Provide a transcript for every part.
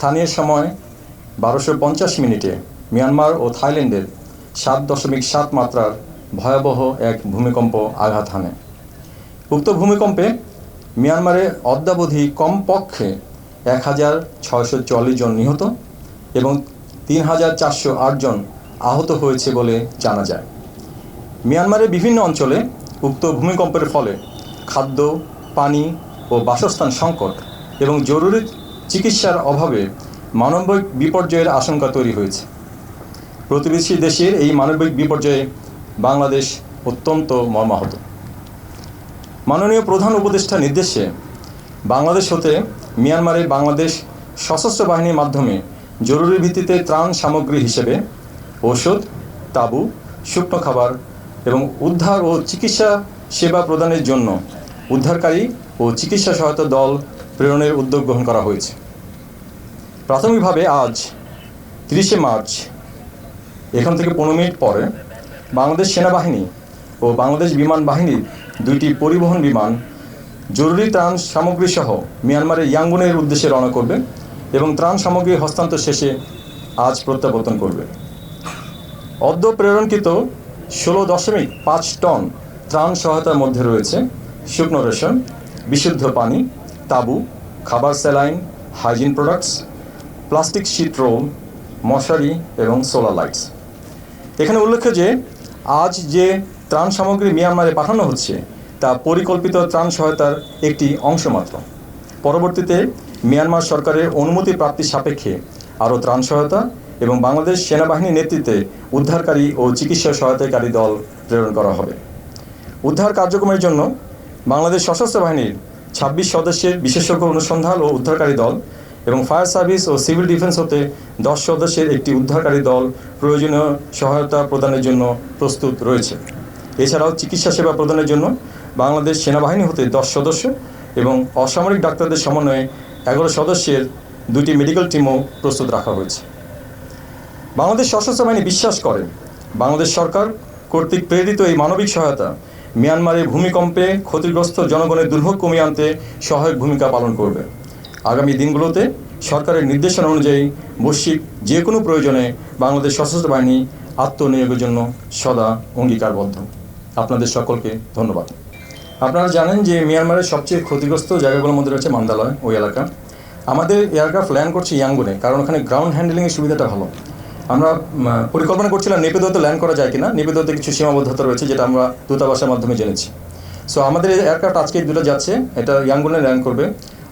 স্থানীয় সময় বারোশো পঞ্চাশ মিনিটে মিয়ানমার ও থাইল্যান্ডের সাত দশমিক সাত মাত্রার ভয়াবহ এক ভূমিকম্প আঘাত হানে। উক্ত ভূমিকম্পে মিয়ানমারে অদ্যাবধি কমপক্ষে এক হাজার ছয়শো চল্লিশ জন নিহত এবং তিন হাজার চারশো আট জন আহত হয়েছে বলে জানা যায়। মিয়ানমারের বিভিন্ন অঞ্চলে উক্ত ভূমিকম্পের ফলে খাদ্য, পানি ও বাসস্থান সংকট এবং জরুরি চিকিৎসার অভাবে মানবিক বিপর্যয়ের আশঙ্কা তৈরি হয়েছে। প্রতিবেশী দেশের এই মানবিক বিপর্যয়ে বাংলাদেশ অত্যন্ত মর্মাহত। মাননীয় প্রধান উপদেষ্টা নির্দেশে বাংলাদেশ হতে মিয়ানমারে বাংলাদেশ সশস্ত্র বাহিনীর মাধ্যমে জরুরি ভিত্তিতে ত্রাণ সামগ্রী হিসেবে ওষুধ তাঁবু, শুকনো খাবার এবং উদ্ধার ও চিকিৎসা সেবা প্রদানের জন্য উদ্ধারকারী ও চিকিৎসা সহায়তা দল প্রেরণের উদ্যোগ গ্রহণ করা হয়েছে। প্রাথমিকভাবে আজ তিরিশে মার্চ, এখান থেকে পনেরো মিনিট পরে বাংলাদেশ সেনাবাহিনী ও বাংলাদেশ বিমান বাহিনীর দুইটি পরিবহন বিমান জরুরি ত্রাণ সামগ্রী সহ মিয়ানমারের ইয়াঙ্গুনের উদ্দেশ্যে রওনা করবে এবং ত্রাণ সামগ্রী হস্তান্তর শেষে আজ প্রত্যাবর্তন করবে। অদ্য প্রেরণকৃত ষোলো দশমিক পাঁচ টন ত্রাণ সহায়তার মধ্যে রয়েছে শুকনো রেশন, বিশুদ্ধ পানি তাঁবু, খাবার saline, hygiene products, plastic sheet roll মশারি এবং সোলার লাইটস। এখানে উল্লেখ্য যে, আজ যে ত্রাণ সামগ্রী মিয়ানমারে পাঠানো হচ্ছে, তা পরিকল্পিত ত্রাণ সহায়তার একটি অংশ মাত্র। পরবর্তীতে মিয়ানমার সরকারের অনুমতি প্রাপ্তি সাপেক্ষে আরও ত্রাণ সহায়তা এবং বাংলাদেশ সেনাবাহিনীর নেতৃত্বে উদ্ধারকারী ও চিকিৎসা সহায়তাকারী দল প্রেরণ করা হবে। উদ্ধার কার্যক্রমের জন্য বাংলাদেশ সশস্ত্র বাহিনীর ছাব্বিশ সদস্যের বিশেষজ্ঞ অনুসন্ধান ও উদ্ধারকারী দল এবং ফায়ার সার্ভিস ও সিভিল ডিফেন্স হতে দশ সদস্যের একটি উদ্ধারকারী দল প্রয়োজনীয় সহায়তা প্রদানের জন্য প্রস্তুত রয়েছে। এছাড়াও চিকিৎসা সেবা প্রদানের জন্য বাংলাদেশ সেনাবাহিনী হতে দশ সদস্য এবং অসামরিক ডাক্তারদের সমন্বয়ে এগারো সদস্যের দুটি মেডিকেল টিমও প্রস্তুত রাখা হয়েছে। বাংলাদেশ সশস্ত্র বাহিনী বিশ্বাস করে, বাংলাদেশ সরকার কর্তৃক প্রেরিত এই মানবিক সহায়তা মিয়ানমারের ভূমিকম্পে ক্ষতিগ্রস্ত জনগণের দুর্ভোগ কমিয়ে আনতে সহায়ক ভূমিকা পালন করবে। আগামী দিনগুলোতে সরকারের নির্দেশনা অনুযায়ী বৈশ্বিক যে কোনো প্রয়োজনে বাংলাদেশ সশস্ত্র বাহিনী আত্মনিয়োগের জন্য সদা অঙ্গীকারবদ্ধ। আপনাদের সকলকে ধন্যবাদ। আপনারা জানেন যে মিয়ানমারের সবচেয়ে ক্ষতিগ্রস্ত জায়গাগুলোর মধ্যে রয়েছে মান্দালয়, ওই এলাকা। আমাদের এয়ারক্রাফট ল্যান্ড করছে ইয়াঙ্গুনে, কারণ ওখানে গ্রাউন্ড হ্যান্ডলিংয়ের সুবিধাটা ভালো। আমরা পরিকল্পনা করছিলাম নেপেদোতে ল্যান্ড করা যায় কিনা। নেপেদোতে কিছু সীমাবদ্ধতা রয়েছে, যেটা আমরা দূতাবাসের মাধ্যমে জেনেছি। সো আমাদের এয়ারক্রাফট আজকে দুটো যাচ্ছে, এটা ইয়াঙ্গুনে ল্যান্ড করবে।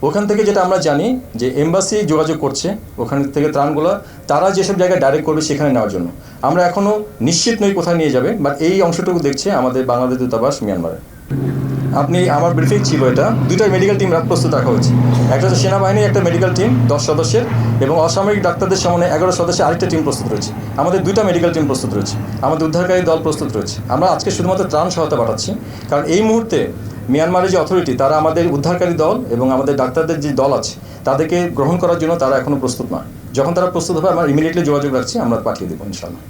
ওখান থেকে যেটা আমরা জানি, যে এম্বাসি যোগাযোগ করছে, ওখান থেকে ত্রাণগুলো, তারা যেসব জায়গায় ডাইরেক্ট করবে সেখানে নেওয়ার জন্য। আমরা এখনও নিশ্চিত নই কোথায় নিয়ে যাবে বাট এই অংশটুকু দেখছে আমাদের বাংলাদেশ দূতাবাস মিয়ানমারে আপনি আমার ব্রিফিং ছিল এটা। দুইটা মেডিকেল টিম প্রস্তুত রাখা হয়েছে। একটা হচ্ছে সেনাবাহিনীর একটা মেডিকেল টিম দশ সদস্যের এবং অসামরিক ডাক্তারদের সামনে এগারো সদস্যের আরেকটা টিম প্রস্তুত রয়েছে। আমাদের দুইটা মেডিকেল টিম প্রস্তুত রয়েছে। আমাদের উদ্ধারকারী দল প্রস্তুত রয়েছে। আমরা আজকে শুধুমাত্র ত্রাণ সহায়তা পাঠাচ্ছি। কারণ এই মুহূর্তে মিয়ানমারের যে অথরিটি তারা আমাদের উদ্ধারকারী দল এবং আমাদের ডাক্তারদের যে দল আছে, তাদেরকে গ্রহণ করার জন্য তারা এখনও প্রস্তুত নয়। যখন তারা প্রস্তুত হবে, আমরা ইমিডিয়েটলি যোগাযোগ রাখছি, আমরা পাঠিয়ে দেবো ইনশাল্লাহ